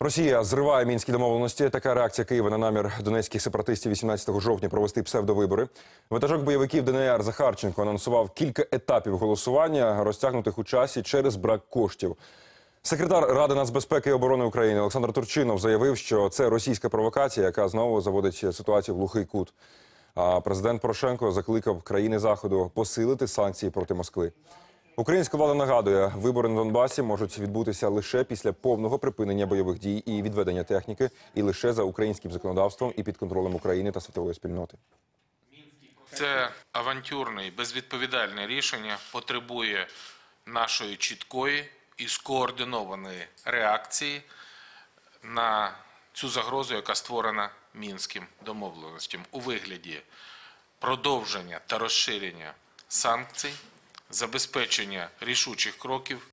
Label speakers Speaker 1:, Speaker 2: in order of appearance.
Speaker 1: Росія зриває мінські домовленості. Така реакція Києва на намір донецьких сепаратистів 18 жовтня провести псевдовибори. Ватажок бойовиків ДНР Захарченко анонсував кілька етапів голосування, розтягнутих у часі через брак коштів. Секретар Ради нацбезпеки і оборони України Олександр Турчинов заявив, що це російська провокація, яка знову заводить ситуацію в глухий кут. А президент Порошенко закликав країни заходу посилити санкції проти Москви. Українська влада нагадує, вибори на Донбасі можуть відбутися лише після повного припинення бойових дій і відведення техніки, і лише за українським законодавством і під контролем України та світової спільноти.
Speaker 2: Це авантюрне і безвідповідальне рішення потребує нашої чіткої і скоординованої реакції на цю загрозу, яка створена мінським домовленостям у вигляді продовження та розширення санкцій, забезпечення рішучих кроків